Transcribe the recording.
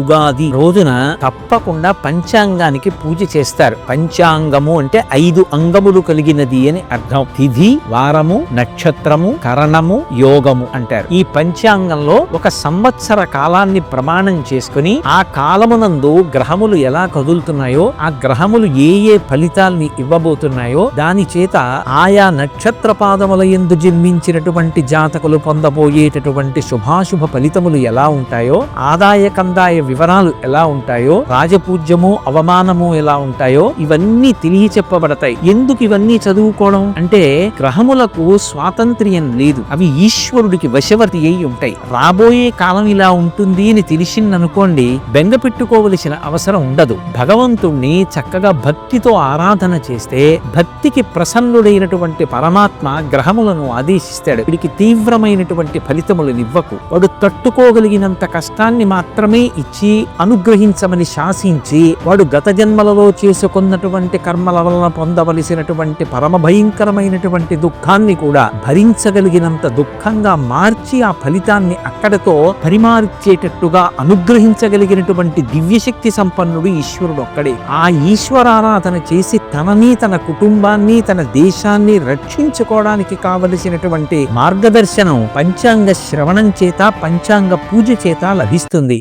ఉగాది రోజున తప్పకుండా పంచాంగానికి పూజ చేస్తారు. పంచాంగము అంటే ఐదు అంగములు కలిగినది అని అర్థం. తిథి వారము నక్షత్రము కరణము యోగము అంటారు. ఈ పంచాంగంలో ఒక సంవత్సర కాలాన్ని ప్రమాణం చేసుకుని ఆ కాలమునందు గ్రహములు ఎలా కదులుతున్నాయో ఆ గ్రహములు ఏ ఏ ఫలితాల్ని ఇవ్వబోతున్నాయో దాని చేత ఆయా నక్షత్ర పాదముల ఎందు జన్మించినటువంటి జాతకులు పొందబోయేటటువంటి శుభాశుభ ఫలితములు ఎలా ఉంటాయో ఆదాయ కందాయ వివరాలు ఎలా ఉంటాయో రాజపూజ్యము అవమానము ఎలా ఉంటాయో ఇవన్నీ తెలియ చెప్పబడతాయి. ఎందుకు ఇవన్నీ చదువుకోవడం? అంటే గ్రహములకు స్వాతంత్ర్యం లేదు. అవి ఈశ్వరుడికి వశవర్తి అయి ఉంటాయి. రాబోయే కాలం ఇలా ఉంటుంది అని తెలిసిందనుకోండి బెంగ పెట్టుకోవలసిన అవసరం ఉండదు. భగవంతుణ్ణి చక్కగా భక్తితో ఆరాధన చేస్తే భక్తికి ప్రసన్నుడైనటువంటి పరమాత్మ గ్రహములను ఆదేశిస్తాడు. వీడికి తీవ్రమైనటువంటి ఫలితములు ఇవ్వకు. వాడు తట్టుకోగలిగినంత కష్టాన్ని మాత్రమే ఇచ్చి అనుగ్రహించమని శాసించి వాడు గత జన్మలలో చేసుకున్నటువంటి కర్మల వలన పొందవలసినటువంటి పరమ భయంకరమైనటువంటి దుఃఖాన్ని కూడా భరించగలిగినంత దుఃఖంగా మార్చి ఆ ఫలితాన్ని అక్కడతో పరిమార్చేటట్టుగా అనుగ్రహించగలిగినటువంటి దివ్యశక్తి సంపన్నుడు ఈశ్వరుడు ఒక్కడే. ఆ ఈశ్వరారాధన చేసి తనని తన కుటుంబాన్ని తన దేశాన్ని రక్షించుకోవడానికి కావలసినటువంటి మార్గదర్శనం పంచాంగ శ్రవణం చేత పంచాంగ పూజ చేత లభిస్తుంది.